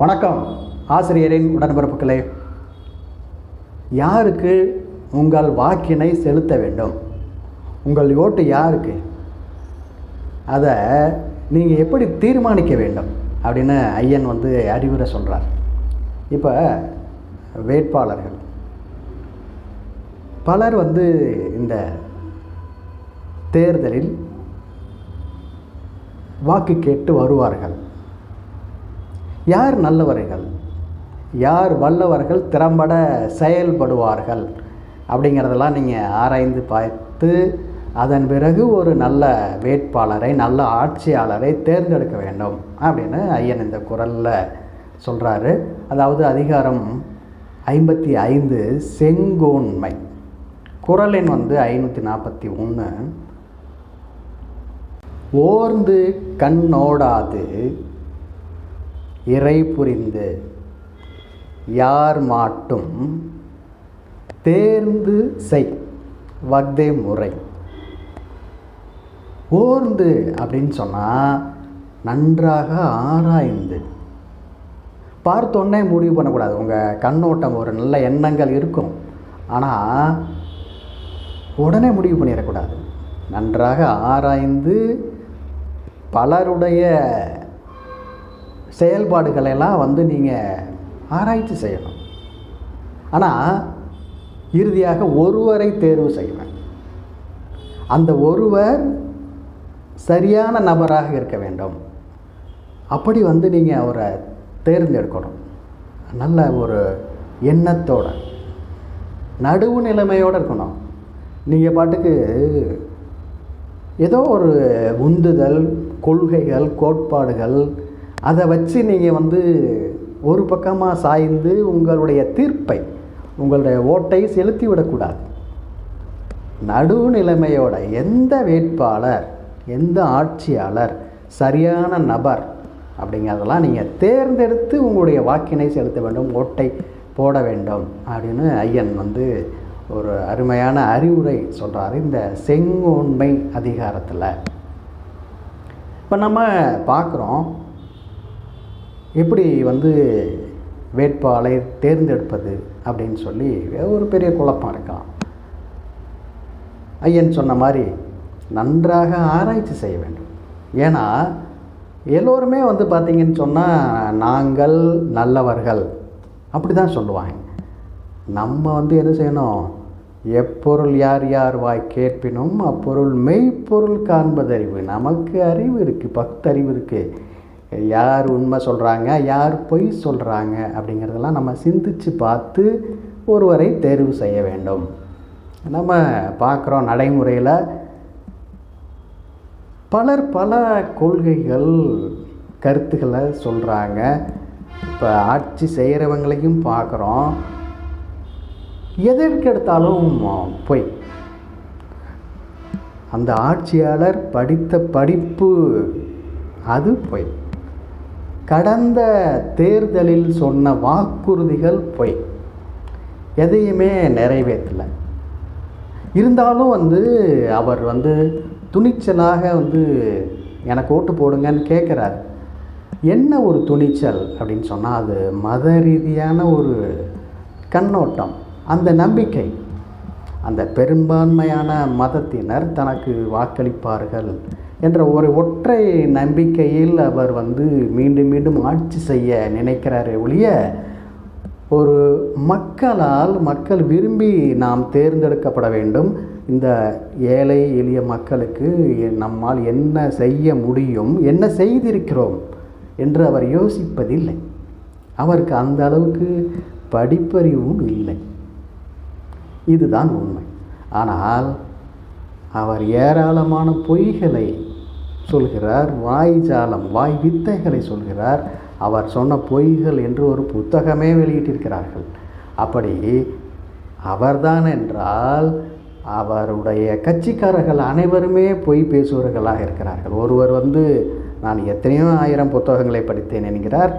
வணக்கம். ஆசிரியரின் உடன்பிறப்புகளே யாருக்கு உங்கள் வாக்கினை செலுத்த வேண்டும்? உங்கள் ஓட்டு யாருக்கு? அதை நீங்கள் எப்படி தீர்மானிக்க வேண்டும்? அப்படின்னு ஐயன் வந்து அறிவுரை சொல்கிறார் இப்போ வேட்பாளர்கள். பலர் வந்து இந்த தேர்தலில் வாக்கு கேட்டு வருவார்கள். யார் நல்லவர்கள்? யார் வல்லவர்கள் திறம்பட செயல்படுவார்கள்? அப்படிங்கிறதெல்லாம் நீங்கள் ஆராய்ந்து பார்த்து அதன் பிறகு ஒரு நல்ல வேட்பாளரை நல்ல ஆட்சியாளரை தேர்ந்தெடுக்க வேண்டும் அப்படின்னு ஐயன் இந்த குரலில் சொல்கிறாரு அதாவது அதிகாரம் ஐம்பத்தி ஐந்து செங்கோன்மை. குரலின் வந்து ஐநூற்றி நாற்பத்தி ஒன்று ஓர்ந்து கண்ணோடாது இறை புரிந்து. யார் மாட்டும் தேர்ந்து செய் வக்தே முறை. ஓர்ந்து அப்படின்னு சொன்னால் நன்றாக ஆராய்ந்து. பார்த்தோன்னே முடிவு பண்ணக்கூடாது. உங்கள் கண்ணோட்டம் ஒரு நல்ல எண்ணங்கள் இருக்கும். ஆனால் உடனே முடிவு பண்ணிடக்கூடாது. நன்றாக ஆராய்ந்து பலருடைய செயல்பாடுகளெல்லாம் வந்து நீங்கள் ஆராய்ச்சி செய்யணும். ஆனால் இறுதியாக ஒருவரை தேர்வு செய்வேன். அந்த ஒருவர் சரியான நபராக இருக்க வேண்டும். அப்படி வந்து நீங்கள் அவரை தேர்ந்தெடுக்கணும். நல்ல ஒரு எண்ணத்தோட நடுவு நிலைமையோடு இருக்கணும். நீங்கள் பாட்டுக்கு ஏதோ ஒரு உந்துதல் கொள்கைகள் கோட்பாடுகள் அதை வச்சு நீங்கள் வந்து ஒரு பக்கமாக சாய்ந்து உங்களுடைய தீர்ப்பை உங்களுடைய ஓட்டை செலுத்தி விடக்கூடாது. நடுநிலைமையோட எந்த வேட்பாளர் எந்த ஆட்சியாளர் சரியான நபர் அப்படிங்கிறதெல்லாம் நீங்கள் தேர்ந்தெடுத்து உங்களுடைய வாக்கினை செலுத்த வேண்டும் ஓட்டை போட வேண்டும் அப்படின்னு ஐயன் வந்து ஒரு அருமையான அறிவுரை சொல்கிறாரு இந்த செங்கோன்மை அதிகாரத்தில். இப்போ நம்ம பார்க்குறோம் எப்படி வந்து வேட்பாளை தேர்ந்தெடுப்பது அப்படின்னு சொல்லி ஒரு பெரிய குழப்பம் இருக்கலாம் ஐயன் சொன்ன மாதிரி நன்றாக ஆராய்ச்சி செய்ய வேண்டும். ஏன்னா எல்லோருமே வந்து பார்த்திங்கன்னு சொன்னால் நாங்கள் நல்லவர்கள். அப்படி தான் சொல்லுவாங்க. நம்ம வந்து என்ன செய்யணும்? எப்பொருள் யார் யார் வாய் கேட்பினும் அப்பொருள் மெய்ப்பொருள் காண்பதறிவு. நமக்கு அறிவு இருக்குது பக்தறிவு இருக்குது யார் உண்மை சொல்கிறாங்க யார் பொய் சொல்கிறாங்க அப்படிங்கிறதெல்லாம் நம்ம சிந்தித்து பார்த்து ஒருவரை தேர்வு செய்ய வேண்டும். நம்ம பார்க்குறோம் நடைமுறையில் பலர் பல கொள்கைகள் கருத்துக்களை சொல்கிறாங்க இப்போ ஆட்சி செய்கிறவங்களையும் பார்க்குறோம். எதற்கெடுத்தாலும் பொய். அந்த ஆட்சியாளர் படித்த படிப்பு அது பொய். கடந்த தேர்தலில் சொன்ன வாக்குறுதிகள் பொய். எதையுமே நிறைவேற்றலை. இருந்தாலும் வந்து அவர் வந்து துணிச்சலாக வந்து எனக்கு ஓட்டு போடுங்கன்னு கேட்குறாரு. என்ன ஒரு துணிச்சல் அப்படின்னு சொன்னால் அது மத ரீதியான ஒரு கண்ணோட்டம் அந்த நம்பிக்கை. அந்த பெரும்பான்மையான மதத்தினர் தனக்கு வாக்களிப்பார்கள். என்ற ஒரு ஒற்றை நம்பிக்கையில் அவர் வந்து மீண்டும் மீண்டும் ஆட்சி செய்ய நினைக்கிறாரே ஒழிய ஒரு மக்களால் மக்கள் விரும்பி நாம் தேர்ந்தெடுக்கப்பட வேண்டும். இந்த ஏழை எளிய மக்களுக்கு நம்மால் என்ன செய்ய முடியும் என்ன செய்திருக்கிறோம் என்று அவர் யோசிப்பதில்லை. அவருக்கு அந்த அளவுக்கு படிப்பறிவும் இல்லை. இதுதான் உண்மை. ஆனால் அவர் ஏராளமான பொய்களை சொல்கிறார் வாய் ஜாலம் வாய் வித்தைகளை சொல்கிறார். அவர் சொன்ன பொய்கள் என்று ஒரு புத்தகமே வெளியிட்டிருக்கிறார்கள். அப்படி அவர்தான் என்றால் அவருடைய கட்சிக்காரர்கள் அனைவருமே பொய் பேசுபவர்களாக இருக்கிறார்கள். ஒருவர் வந்து நான் எத்தனையோ ஆயிரம் புத்தகங்களை படித்தேன் என்கிறார்.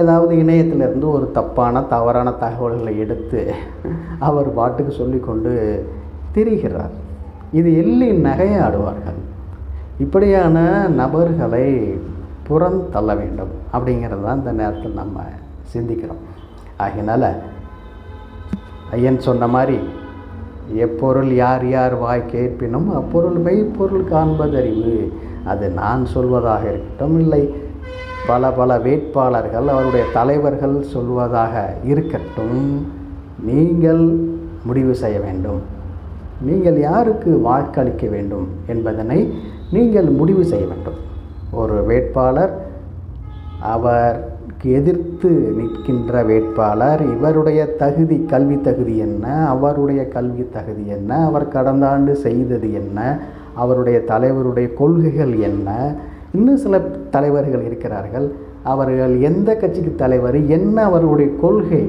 ஏதாவது இணையத்திலிருந்து ஒரு தப்பான தவறான தகவல்களை எடுத்து அவர் பாட்டுக்கு சொல்லிக்கொண்டு திரிகிறார். இது எள்ளி நகையாடுவார்கள் இப்படியான நபர்களை புறம் தள்ள வேண்டும் அப்படிங்கிறது தான் இந்த நேரத்தில் நம்ம சிந்திக்கிறோம். ஆகினால ஐயன் சொன்ன மாதிரி எப்பொருள் யார் யார் வாய் கேட்பினும் அப்பொருள் மெய்ப்பொருள் காண்பதறிவு. அது நான் சொல்வதாக இருக்கட்டும் இல்லை பல பல வேட்பாளர்கள் அவருடைய தலைவர்கள் சொல்வதாக இருக்கட்டும் நீங்கள் முடிவு செய்ய வேண்டும். நீங்கள் யாருக்கு வாக்களிக்க வேண்டும் என்பதனை நீங்கள் முடிவு செய்ய வேண்டும். ஒரு வேட்பாளர் அவருக்கு எதிர்த்து நிற்கின்ற வேட்பாளர் இவருடைய தகுதி கல்வி தகுதி என்ன அவருடைய கல்வி தகுதி என்ன அவர் கடந்த ஆண்டு செய்தது என்ன அவருடைய தலைவருடைய கொள்கைகள் என்ன இன்னும் சில தலைவர்கள் இருக்கிறார்கள் அவர்கள் எந்த கட்சிக்கு தலைவர் என்ன அவருடைய கொள்கை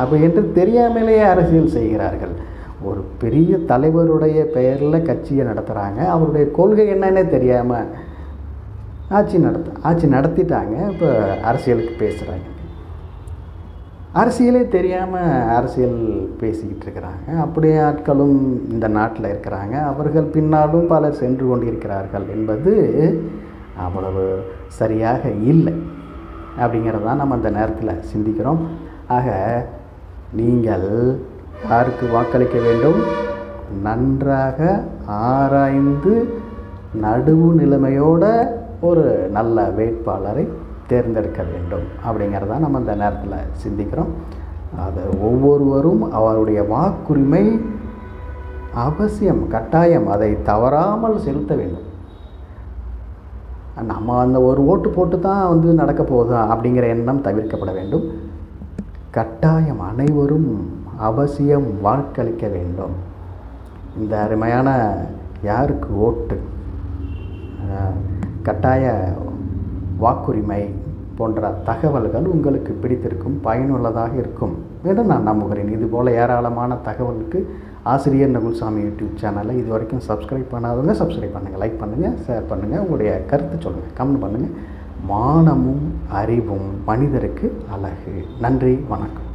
அப்படி என்று தெரியாமலேயே அரசியல் செய்கிறார்கள். ஒரு பெரிய தலைவருடைய பெயரில் கட்சியை நடத்துகிறாங்க அவருடைய கொள்கை என்னன்னே தெரியாமல் ஆட்சி நடத்த ஆட்சி நடத்திட்டாங்க. இப்போ அரசியலுக்கு பேசுகிறாங்க அரசியலே தெரியாமல் அரசியல் பேசிக்கிட்டு இருக்கிறாங்க. அப்படியே ஆட்களும் இந்த நாட்டில் இருக்கிறாங்க. அவர்கள் பின்னாலும் பலர் சென்று கொண்டிருக்கிறார்கள் என்பது அவ்வளவு சரியாக இல்லை. அப்படிங்கிறதான் நம்ம அந்த நேரத்தில் சிந்திக்கிறோம். ஆக நீங்கள் யாருக்கு வாக்களிக்க வேண்டும்? நன்றாக ஆராய்ந்து நடுவு நிலைமையோட ஒரு நல்ல வேட்பாளரை தேர்ந்தெடுக்க வேண்டும். அப்படிங்கிறத நம்ம அந்த நேரத்தில் சிந்திக்கிறோம். அது ஒவ்வொருவரும் அவருடைய வாக்குரிமை அவசியம் கட்டாயம். அதை தவறாமல் செலுத்த வேண்டும். நம்ம அந்த ஒரு ஓட்டு போட்டு தான் வந்து நடக்க போகுதா அப்படிங்கிற எண்ணம் தவிர்க்கப்பட வேண்டும். கட்டாயம் அனைவரும் அவசியம் வாக்களிக்க வேண்டும். இந்த அருமையான யாருக்கு ஓட்டு? கட்டாய வாக்குரிமை போன்ற தகவல்கள் உங்களுக்கு பிடித்திருக்கும் பயனுள்ளதாக இருக்கும் என்று நான் நம்புகிறேன். இதுபோல் ஏராளமான தகவலுக்கு ஆசிரியர் நகுல்சாமி யூடியூப் சேனலை இது வரைக்கும் சப்ஸ்கிரைப் பண்ணாதவங்க சப்ஸ்கிரைப் பண்ணுங்கள் லைக் பண்ணுங்கள் ஷேர் பண்ணுங்கள் உங்களுடைய கருத்து சொல்லுங்கள் கமெண்ட் பண்ணுங்கள் மானமும் அறிவும் மனிதருக்கு அழகு. நன்றி வணக்கம்.